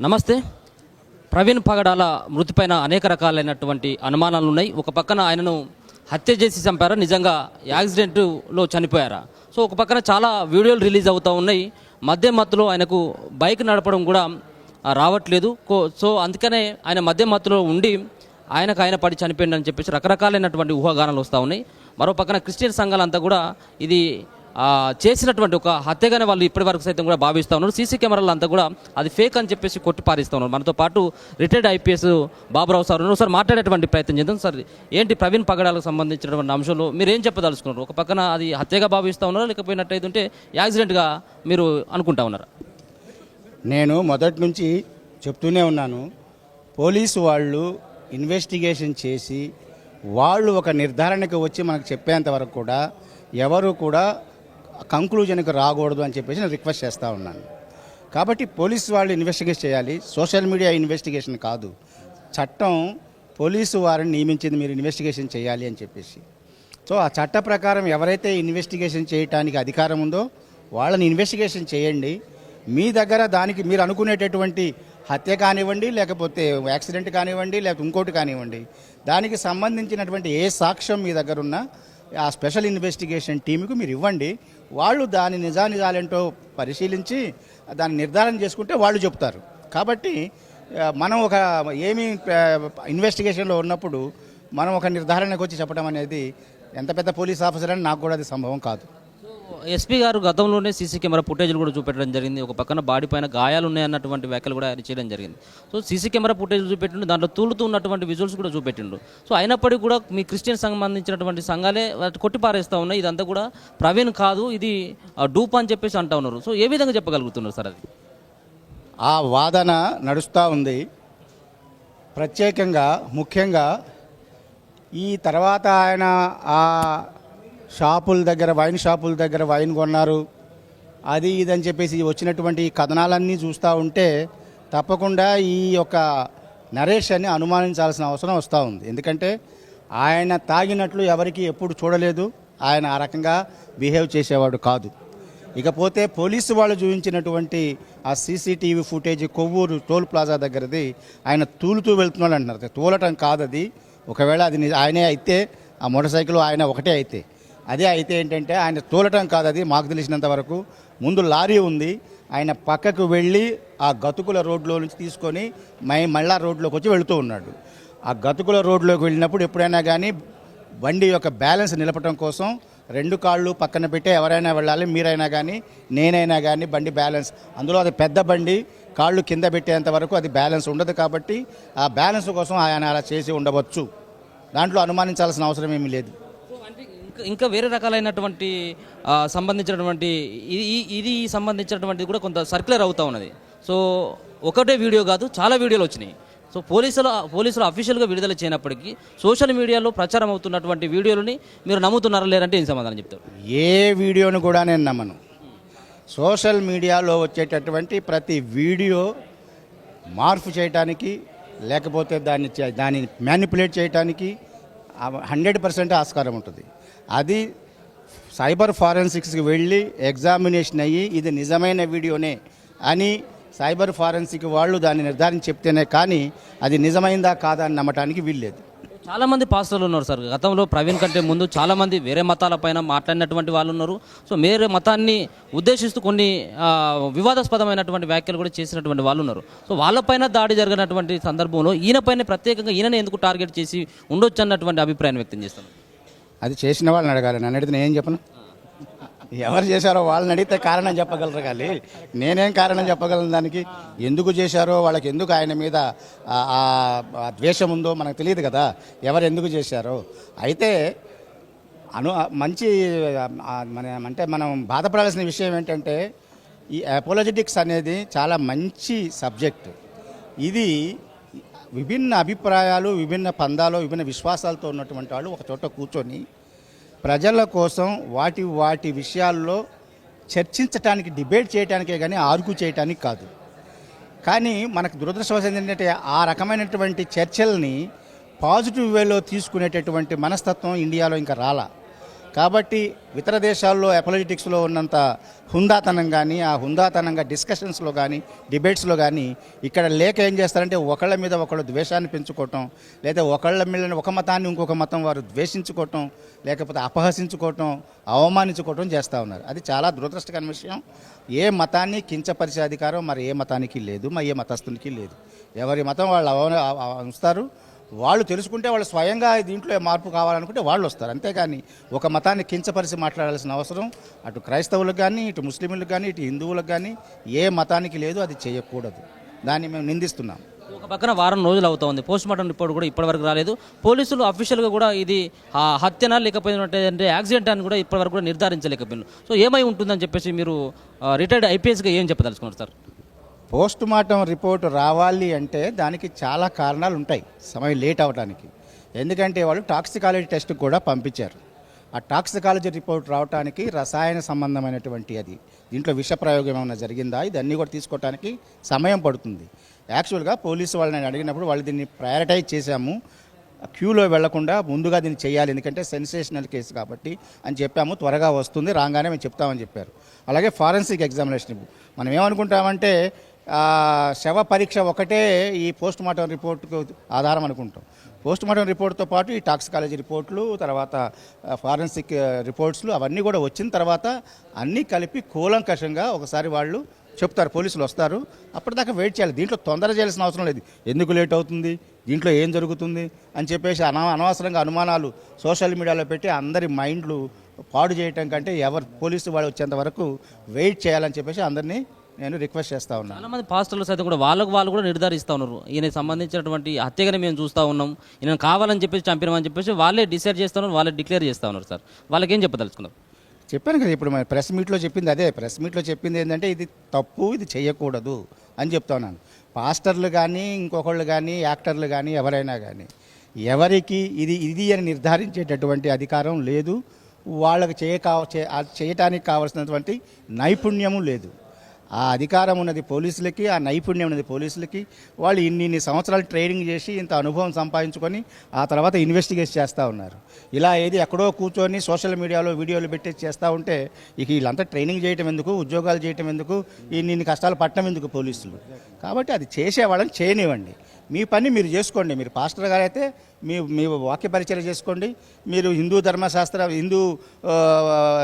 నమస్తే. ప్రవీణ్ పగడాల మృతిపైన అనేక రకాలైనటువంటి అనుమానాలు ఉన్నాయి ఒక పక్కన ఆయనను హత్య చేసి చంపారా? నిజంగా యాక్సిడెంట్లో చనిపోయారా? సో ఒక పక్కన చాలా వీడియోలు రిలీజ్ అవుతూ ఉన్నాయి. మధ్య మత్తులో ఆయనకు బైక్ నడపడం కూడా రావట్లేదు. కో- సో అందుకనే ఆయన మధ్య మత్తులో ఉండి ఆయనకు ఆయన పడి చనిపోయిందని చెప్పేసి రకరకాలైనటువంటి ఊహాగానాలు వస్తూ ఉన్నాయి. మరో పక్కన క్రిస్టియన్ సంఘాలంతా కూడా ఇది చేసినటువంటి ఒక హత్యగానే వాళ్ళు ఇప్పటి వరకు సైతం కూడా భావిస్తూ ఉన్నారు. సీసీ కెమెరాలు అంతా కూడా అది ఫేక్ అని చెప్పేసి కొట్టి పారిస్తూ ఉన్నారు. మనతో పాటు రిటైర్డ్ ఐపీఎస్ బాబురావు సార్ ఉన్నారు. సార్ మాట్లాడేటువంటి ప్రయత్నం చేద్దాం. సార్ ఏంటి ప్రవీణ్ పగడాలకు సంబంధించినటువంటి అంశంలో మీరు ఏం చెప్పదలుచుకున్నారు? ఒక పక్కన అది హత్యగా భావిస్తూ ఉన్నారా? లేకపోయినట్టయితే ఉంటే యాక్సిడెంట్గా మీరు అనుకుంటా ఉన్నారా? నేను మొదటి నుంచి చెప్తూనే ఉన్నాను. పోలీసు వాళ్ళు ఇన్వెస్టిగేషన్ చేసి వాళ్ళు ఒక నిర్ధారణకు వచ్చి మనకు చెప్పేంత వరకు కూడా ఎవరు కూడా కంక్లూజన్కి రాకూడదు అని చెప్పేసి నేను రిక్వెస్ట్ చేస్తూ ఉన్నాను. కాబట్టి పోలీసు వాళ్ళు ఇన్వెస్టిగేట్ చేయాలి. సోషల్ మీడియా ఇన్వెస్టిగేషన్ కాదు. చట్టం పోలీసు వారిని నియమించింది మీరు ఇన్వెస్టిగేషన్ చేయాలి అని చెప్పేసి. సో ఆ చట్ట ప్రకారం ఎవరైతే ఇన్వెస్టిగేషన్ చేయడానికి అధికారం ఉందో వాళ్ళని ఇన్వెస్టిగేషన్ చేయండి. మీ దగ్గర దానికి మీరు అనుకునేటటువంటి హత్య కానివ్వండి లేకపోతే యాక్సిడెంట్ కానివ్వండి లేకపోతే ఇంకోటి కానివ్వండి. దానికి సంబంధించినటువంటి ఏ సాక్ష్యం మీ దగ్గర ఉన్నా ఆ స్పెషల్ ఇన్వెస్టిగేషన్ టీంకు మీరు ఇవ్వండి. వాళ్ళు దాని నిజానిజాలేంటో పరిశీలించి దాన్ని నిర్ధారణ చేసుకుంటే వాళ్ళు చెప్తారు. కాబట్టి మనం ఒక ఏమి ఇన్వెస్టిగేషన్లో ఉన్నప్పుడు మనం ఒక నిర్ధారణకు వచ్చి చెప్పడం అనేది ఎంత పెద్ద పోలీస్ ఆఫీసర్ అని నాకు కూడా అది సంభవం కాదు. ఎస్పీ గారు గతంలోనే సీసీ కెమెరా ఫుటేజ్లు కూడా చూపెట్టడం జరిగింది. ఒక పక్కన బాడీ పైన గాయాలు ఉన్నాయన్నటువంటి వ్యాఖ్యలు కూడా ఆయన చేయడం జరిగింది. సో సీసీ కెమెరా ఫుటేజ్ చూపెట్టిండు దాంట్లో తూలుతూ ఉన్నటువంటి విజువల్స్ కూడా చూపెట్టిండు. సో అయినప్పటికీ కూడా మీ క్రిస్టియన్ సంబంధించినటువంటి సంఘాలే వాటి కొట్టిపారేస్తూ ఉన్నాయి. ఇదంతా కూడా ప్రవీణ్ కాదు ఇది ఆ, డూప్ అని చెప్పేసి అంటా ఉన్నారు. సో ఏ విధంగా చెప్పగలుగుతున్నారు సార్ అది? ఆ వాదన నడుస్తూ ఉంది. ప్రత్యేకంగా ముఖ్యంగా ఈ తర్వాత ఆయన ఆ షాపుల దగ్గర వైన్ షాపుల దగ్గర వైన్ కొన్నారు. అది ఇదని చెప్పేసి వచ్చినటువంటి కథనాలన్నీ చూస్తూ ఉంటే తప్పకుండా ఈ యొక్క నరేష్ అని అనుమానించాల్సిన అవసరం వస్తూ ఉంది. ఎందుకంటే ఆయన తాగినట్లు ఎవరికి ఎప్పుడు చూడలేదు. ఆయన ఆ రకంగా బిహేవ్ చేసేవాడు కాదు. ఇకపోతే పోలీసు వాళ్ళు చూపించినటువంటి ఆ CCTV footage Kovvur toll plaza దగ్గరది ఆయన తూలుతూ వెళ్తున్నాడు అంటున్నారు తూలటం కాదు అది ఒకవేళ అది ఆయనే అయితే ఆ మోటార్ సైకిల్ ఆయన ఒకటే అయితే. అదే అయితే ఏంటంటే ఆయన తోలటం కాదు అది మాకు తెలిసినంత వరకు. ముందు లారీ ఉంది ఆయన పక్కకు వెళ్ళి ఆ గతుకుల రోడ్లో నుంచి తీసుకొని మై మళ్ళా రోడ్లోకి వచ్చి వెళుతూ ఉన్నాడు. ఆ గతుకుల రోడ్లోకి వెళ్ళినప్పుడు ఎప్పుడైనా కానీ బండి యొక్క బ్యాలెన్స్ నిలపడం కోసం రెండు కాళ్ళు పక్కన పెట్టి ఎవరైనా వెళ్ళాలి మీరైనా కానీ నేనైనా కానీ బండి బ్యాలెన్స్. అందులో అది పెద్ద బండి కాళ్ళు కింద పెట్టేంత వరకు అది బ్యాలెన్స్ ఉండదు కాబట్టి ఆ బ్యాలెన్స్ కోసం ఆయన అలా చేసి ఉండవచ్చు. దాంట్లో అనుమానించాల్సిన అవసరం ఏమీ లేదు. ఇంకా ఇంకా వేరే రకాలైనటువంటి సంబంధించినటువంటి ఇది ఇది సంబంధించినటువంటిది కూడా కొంత సర్క్యులర్ అవుతూ ఉన్నది. సో ఒకటే వీడియో కాదు చాలా వీడియోలు వచ్చినాయి. సో పోలీసుల పోలీసులు అఫీషియల్గా విడుదల చేయనప్పటికీ సోషల్ మీడియాలో ప్రచారం అవుతున్నటువంటి వీడియోలని మీరు నమ్ముతున్నారా లేదంటే ఏం సమాధానం చెప్తారు? ఏ వీడియోను కూడా నేను నమ్మను. సోషల్ మీడియాలో వచ్చేటటువంటి ప్రతి వీడియో మార్పు చేయటానికి లేకపోతే దాన్ని దాన్ని మ్యానిపులేట్ చేయటానికి హండ్రెడ్ పర్సెంట్ ఆస్కారం ఉంటుంది. అది సైబర్ ఫారెన్సిక్స్కి వెళ్ళి ఎగ్జామినేషన్ అయ్యి ఇది నిజమైన వీడియోనే అని సైబర్ ఫారెన్సిక్ వాళ్ళు దాన్ని నిర్ధారించి చెప్తేనే కానీ అది నిజమైందా కాదా అని నమ్మటానికి వీల్లేదు. చాలామంది పాస్టర్లు ఉన్నారు సార్. గతంలో ప్రవీణ్ కంటే ముందు చాలామంది వేరే వేరే మతాలపైన మాట్లాడినటువంటి వాళ్ళు ఉన్నారు. సో వేరే మతాన్ని ఉద్దేశిస్తూ కొన్ని వివాదాస్పదమైనటువంటి వ్యాఖ్యలు కూడా చేసినటువంటి వాళ్ళు ఉన్నారు. సో వాళ్ళపైన దాడి జరిగినటువంటి సందర్భంలో ఈయనపైన ప్రత్యేకంగా ఈయనని ఎందుకు టార్గెట్ చేసి ఉండొచ్చు అన్నటువంటి అభిప్రాయం వ్యక్తం చేస్తాను అది చేసిన వాళ్ళని అడగాలి. నన్ను అడిగితే నేను చెప్పను? ఎవరు చేశారో వాళ్ళని అడిగితే కారణం చెప్పగలరు కానీ నేనేం కారణం చెప్పగలను దానికి? ఎందుకు చేశారో వాళ్ళకి ఎందుకు ఆయన మీద ఆ- ద్వేషం ఉందో మనకు తెలియదు కదా. ఎవరు ఎందుకు చేశారో. అయితే అను మంచి మన అంటే మనం బాధపడాల్సిన విషయం ఏంటంటే ఈ అపోలజెటిక్స్ అనేది చాలా మంచి సబ్జెక్ట్. ఇది విభిన్న అభిప్రాయాలు విభిన్న పందాలు విభిన్న విశ్వాసాలతో ఉన్నటువంటి వాళ్ళు ఒక చోట కూర్చొని ప్రజల కోసం వాటి వాటి విషయాల్లో చర్చించటానికి డిబేట్ చేయడానికే కానీ ఆర్గ్యూ చేయటానికి కాదు. కానీ మనకు దురదృష్టవశం ఏంటంటే ఆ రకమైనటువంటి చర్చల్ని పాజిటివ్ వేలో తీసుకునేటటువంటి మనస్తత్వం ఇండియాలో ఇంకా రాలా. కాబట్టి ఇతర దేశాల్లో అపాలిటిక్స్లో ఉన్నంత హుందాతనం కానీ ఆ హుందాతనంగా డిస్కషన్స్లో కానీ డిబేట్స్లో కానీ ఇక్కడ లేక ఏం చేస్తారంటే ఒకళ్ళ మీద ఒకళ్ళు ద్వేషాన్ని పెంచుకోవటం లేదా ఒకళ్ళ మీద ఒక మతాన్ని ఇంకొక మతం వారు ద్వేషించుకోవటం లేకపోతే అపహసించుకోవటం అవమానించుకోవటం చేస్తూ ఉన్నారు. అది చాలా దురదృష్టకరమైన విషయం. ఏ మతాన్ని కించపరిచే అధికారం మరి ఏ మతానికి లేదు మరి ఏ మతస్థునికి లేదు. ఎవరి మతం వాళ్ళు అవ అవ- ఉంచుతారు వాళ్ళు తెలుసుకుంటే వాళ్ళు స్వయంగా దీంట్లో మార్పు కావాలనుకుంటే వాళ్ళు వస్తారు. అంతేగాని ఒక మతాన్ని కించపరిచి మాట్లాడాల్సిన అవసరం అటు క్రైస్తవులకు కానీ ఇటు ముస్లింలకు కానీ ఇటు హిందువులకు కానీ ఏ మతానికి లేదు అది చేయకూడదు. దాన్ని మేము నిందిస్తున్నాం. ఒక పక్కన వారం రోజులు అవుతోంది. పోస్ట్ మార్టం రిపోర్ట్ కూడా ఇప్పటివరకు రాలేదు. పోలీసులు అఫీషియల్గా కూడా ఇది ఆ, హత్యనా లేకపోయినట్టే అంటే యాక్సిడెంట్ అని కూడా ఇప్పటివరకు కూడా నిర్ధారించలేకపోయినారు. సో ఏమై ఉంటుందని చెప్పేసి మీరు రిటైర్డ్ ఐపీఎస్గా ఏం చెప్పదలుచుకున్నారు సార్? పోస్ట్ మార్టం రిపోర్ట్ రావాలి అంటే దానికి చాలా కారణాలు ఉంటాయి. సమయం లేట్ అవడానికి. ఎందుకంటే వాళ్ళు టాక్సికాలజీ టెస్ట్ కూడా పంపించారు. ఆ టాక్సికాలజీ రిపోర్ట్ రావడానికి రసాయన సంబంధమైనటువంటి అది. దీంట్లో విష ప్రయోగం ఏమైనా జరిగిందా? ఇదన్నీ కూడా తీసుకోవడానికి సమయం పడుతుంది. యాక్చువల్గా పోలీసు వాళ్ళని అడిగినప్పుడు వాళ్ళు దీన్ని ప్రయారిటైజ్ చేశాము. క్యూలో వెళ్ళకుండా ముందుగా దీన్ని చేయాలి. ఎందుకంటే సెన్సేషనల్ కేసు కాబట్టి అని చెప్పాము. త్వరగా వస్తుంది రాగానే మేము చెప్తామని చెప్పారు. అలాగే ఫారెన్సిక్ ఎగ్జామినేషన్. మనం ఏమనుకుంటామంటే శవ పరీక్ష ఒకటే ఈ పోస్ట్ మార్టం రిపోర్ట్కు ఆధారం అనుకుంటాం. పోస్ట్ మార్టం రిపోర్ట్తో పాటు ఈ టాక్సికాలజీ రిపోర్ట్లు తర్వాత ఫారెన్సిక్ రిపోర్ట్స్లు అవన్నీ కూడా వచ్చిన తర్వాత అన్నీ కలిపి కూలంకషంగా ఒకసారి వాళ్ళు చెప్తారు. పోలీసులు వస్తారు. అప్పటిదాకా వెయిట్ చేయాలి. దీంట్లో తొందర చేయాల్సిన అవసరం లేదు. ఎందుకు లేట్ అవుతుంది? దీంట్లో ఏం జరుగుతుంది? అని చెప్పేసి అన అనవసరంగా అనుమానాలు సోషల్ మీడియాలో పెట్టి అందరి మైండ్లు పాడు చేయటం కంటే ఎవరు పోలీసు వాళ్ళు వచ్చేంత వరకు వెయిట్ చేయాలని చెప్పేసి అందరినీ నేను రిక్వెస్ట్ చేస్తా ఉన్నాను. చాలా మంది పాస్టర్లు సైతం కూడా వాళ్ళకు వాళ్ళు కూడా నిర్ధారిస్తూ ఉన్నారు. ఈయన సంబంధించినటువంటి హత్యగానే మేము చూస్తూ ఉన్నాం. ఈయన కావాలని చెప్పేసి చంపినామని చెప్పేసి వాళ్ళే డిసైడ్ చేస్తా ఉన్నారు వాళ్ళే డిక్లేర్ చేస్తా ఉన్నారు సార్. వాళ్ళకి ఏం చెప్పదలుచుకున్నారు చెప్పాను కదా ఇప్పుడు మన ప్రెస్ మీట్లో చెప్పింది అదే. ప్రెస్ మీట్లో చెప్పింది ఏంటంటే ఇది తప్పు ఇది చేయకూడదు అని చెప్తా ఉన్నాను. పాస్టర్లు కానీ ఇంకొకళ్ళు కానీ యాక్టర్లు కానీ ఎవరైనా కానీ ఎవరికి ఇది ఇది అని నిర్ధారించేటటువంటి అధికారం లేదు. వాళ్ళకి చేయ చేయటానికి కావాల్సినటువంటి నైపుణ్యము లేదు. ఆ అధికారం ఉన్నది పోలీసులకి ఆ నైపుణ్యం ఉన్నది పోలీసులకి. వాళ్ళు ఇన్ని ఇన్ని సంవత్సరాలు ట్రైనింగ్ చేసి ఇంత అనుభవం సంపాదించుకొని ఆ తర్వాత ఇన్వెస్టిగేట్ చేస్తూ ఉన్నారు. ఇలా ఏది ఎక్కడో కూర్చొని సోషల్ మీడియాలో వీడియోలు పెట్టి చేస్తూ ఉంటే ఇక వీళ్ళంతా ట్రైనింగ్ చేయటం ఎందుకు ఉద్యోగాలు చేయటం ఎందుకు ఇన్ని ఇన్ని కష్టాలు పట్టడం ఎందుకు పోలీసులు? కాబట్టి అది చేసేవాళ్ళని చేయనివ్వండి. మీ పని మీరు చేసుకోండి. మీరు పాస్టర్ గారు అయితే మీ మీ వాక్య పరిచయం చేసుకోండి. మీరు హిందూ ధర్మశాస్త్ర హిందూ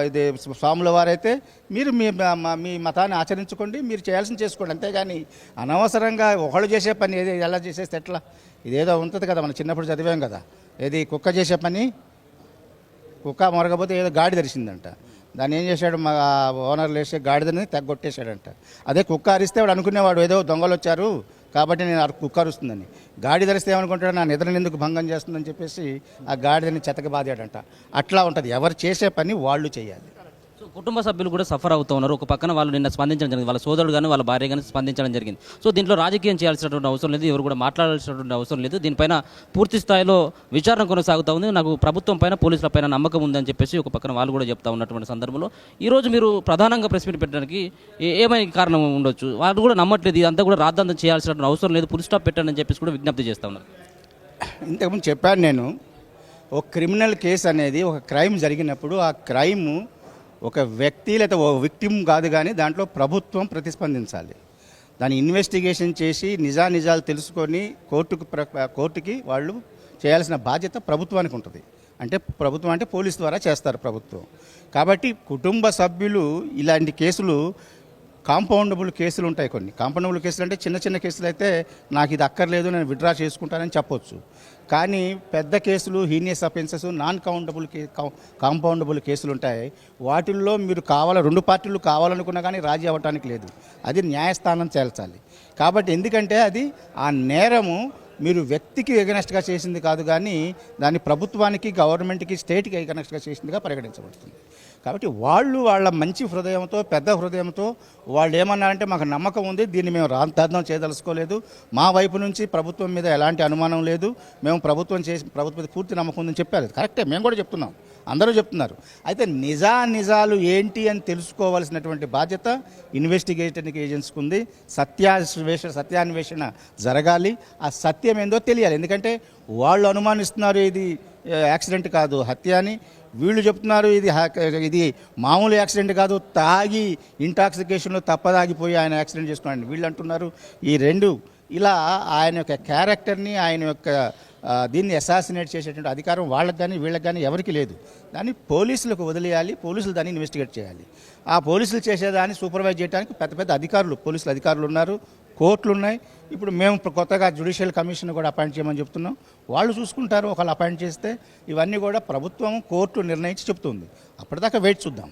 ఇది స్వాముల వారైతే మీరు మీ మీ మతాన్ని ఆచరించుకోండి. మీరు చేయాల్సింది చేసుకోండి. అంతేగాని అనవసరంగా ఒకళ్ళు చేసే పని ఏది? ఎలా చేసేస్తే ఎట్లా? ఇదేదో ఉంటుంది కదా మనం చిన్నప్పుడు చదివాం కదా. ఏది కుక్క చేసే పని? కుక్క మొరగపోతే ఏదో గాడి తెరిచిందంట దాన్ని ఏం చేశాడు? మా ఓనర్ వేసే గాడిదని తెగొట్టేశాడంట అదే కుక్క అరిస్తే వాడు అనుకునేవాడు. ఏదో దొంగలు వచ్చారు. కాబట్టి నేను అరు- కుక్క అరుస్తుందని గాడి ధరిస్తే ఏమనుకుంటాడు? నా నిద్రని ఎందుకు భంగం చేస్తుందని చెప్పేసి ఆ గాడిదని చెతక బాదాడంట అట్లా ఉంటుంది. ఎవరు చేసే పని వాళ్ళు చేయాలి. కుటుంబ సభ్యులు కూడా సఫర్ అవుతూ ఉన్నారు. ఒక పక్కన వాళ్ళు నిన్న స్పందించడం జరిగింది. వాళ్ళ సోదరుడు కానీ వాళ్ళ భార్య కానీ స్పందించడం జరిగింది. సో దీంట్లో రాజకీయం చేయాల్సినటువంటి అవసరం లేదు. ఎవరు కూడా మాట్లాడాల్సినటువంటి అవసరం లేదు. దీనిపైన పూర్తి స్థాయిలో విచారణ కొనసాగుతూ ఉంది. నాకు ప్రభుత్వం పైన పోలీసుల పైన నమ్మకం ఉందని చెప్పేసి ఒక పక్కన వాళ్ళు కూడా చెప్తా ఉన్నటువంటి సందర్భంలో. ఈరోజు మీరు ప్రధానంగా ప్రెస్ మీట్ పెట్టడానికి ఏమైనా కారణం ఉండొచ్చు? వాళ్ళు కూడా నమ్మట్లేదు. ఇదంతా కూడా రాద్దాంతం చేయాల్సినటువంటి అవసరం లేదు. పులి స్టాప్ పెట్టండి అని చెప్పేసి కూడా విజ్ఞప్తి చేస్తా ఉన్నారు. ఇంతకుముందు చెప్పాను నేను ఒక క్రిమినల్ కేసు అనేది ఒక క్రైమ్ జరిగినప్పుడు ఆ క్రైము ఒక వ్యక్తి లేదా ఓ విక్టిమ్ కాదు కానీ దాంట్లో ప్రభుత్వం ప్రతిస్పందించాలి. దాని ఇన్వెస్టిగేషన్ చేసి నిజానిజాలు తెలుసుకొని కోర్టుకు ప్ర- కోర్టుకి వాళ్ళు చేయాల్సిన బాధ్యత ప్రభుత్వానికి ఉంటుంది. అంటే ప్రభుత్వం అంటే పోలీస్ ద్వారా చేస్తారు ప్రభుత్వం. కాబట్టి కుటుంబ సభ్యులు ఇలాంటి కేసులు కాంపౌండబుల్ కేసులు ఉంటాయి కొన్ని. కాంపౌండబుల్ కేసులు అంటే చిన్న చిన్న కేసులు అయితే నాకు ఇది అక్కర్లేదు నేను విత్డ్రా చేసుకుంటానని చెప్పొచ్చు. కానీ పెద్ద కేసులు హీనియస్ అఫెన్సెస్ నాన్ కౌంటబుల్ కే కాంపౌండబుల్ కేసులు ఉంటాయి వాటిల్లో మీరు కావాల రెండు పార్టీలు కావాలనుకున్నా కానీ రాజీ అవ్వటానికి లేదు. అది న్యాయస్థానం చేల్చాలి. కాబట్టి ఎందుకంటే అది ఆ నేరము మీరు వ్యక్తికి ఎగనెస్ట్గా చేసింది కాదు కానీ దాన్ని ప్రభుత్వానికి గవర్నమెంట్కి స్టేట్కి ఎగనెస్ట్గా చేసిందిగా పరిగణించబడుతుంది. కాబట్టి వాళ్ళు వాళ్ళ మంచి హృదయంతో పెద్ద హృదయంతో వాళ్ళు ఏమన్నారంటే మాకు నమ్మకం ఉంది దీన్ని మేము రాంతార్థం చేయదలుచుకోలేదు. మా వైపు నుంచి ప్రభుత్వం మీద ఎలాంటి అనుమానం లేదు. మేము ప్రభుత్వం చేసి ప్రభుత్వం మీద పూర్తి నమ్మకం ఉందని చెప్పారు. కరెక్టే మేము కూడా చెప్తున్నాం. అందరూ చెప్తున్నారు. అయితే నిజా నిజాలు ఏంటి అని తెలుసుకోవాల్సినటువంటి బాధ్యత ఇన్వెస్టిగేటింగ్ ఏజెన్సీకి ఉంది. సత్యాన్వేషణ సత్యాన్వేషణ జరగాలి. ఆ సత్యం ఏందో తెలియాలి. ఎందుకంటే వాళ్ళు అనుమానిస్తున్నారు ఇది యాక్సిడెంట్ కాదు హత్య అని. వీళ్ళు చెప్తున్నారు ఇది ఇది మామూలు యాక్సిడెంట్ కాదు తాగి ఇంటాక్సికేషన్లో తప్పదాగిపోయి ఆయన యాక్సిడెంట్ చేసుకున్నాడు వీళ్ళు అంటున్నారు. ఈ రెండు ఇలా ఆయన యొక్క క్యారెక్టర్ని ఆయన యొక్క దీన్ని అసాసినేట్ చేసేటువంటి అధికారం వాళ్ళకి కానీ వీళ్ళకి కానీ ఎవరికి లేదు. దాన్ని పోలీసులకు వదిలేయాలి పోలీసులు దాన్ని ఇన్వెస్టిగేట్ చేయాలి. ఆ పోలీసులు చేసేదాన్ని సూపర్వైజ్ చేయడానికి పెద్ద పెద్ద అధికారులు పోలీసులు అధికారులు ఉన్నారు. కోర్టులు ఉన్నాయి ఇప్పుడు మేము ఇప్పుడు కొత్తగా జ్యుడిషియల్ కమిషన్ కూడా అపాయింట్ చేయమని చెప్తున్నాం. వాళ్ళు చూసుకుంటారు ఒకళ్ళు అపాయింట్ చేస్తే ఇవన్నీ కూడా ప్రభుత్వం కోర్టు నిర్ణయించి చెప్తుంది. అప్పటిదాకా వెయిట్ చూద్దాం.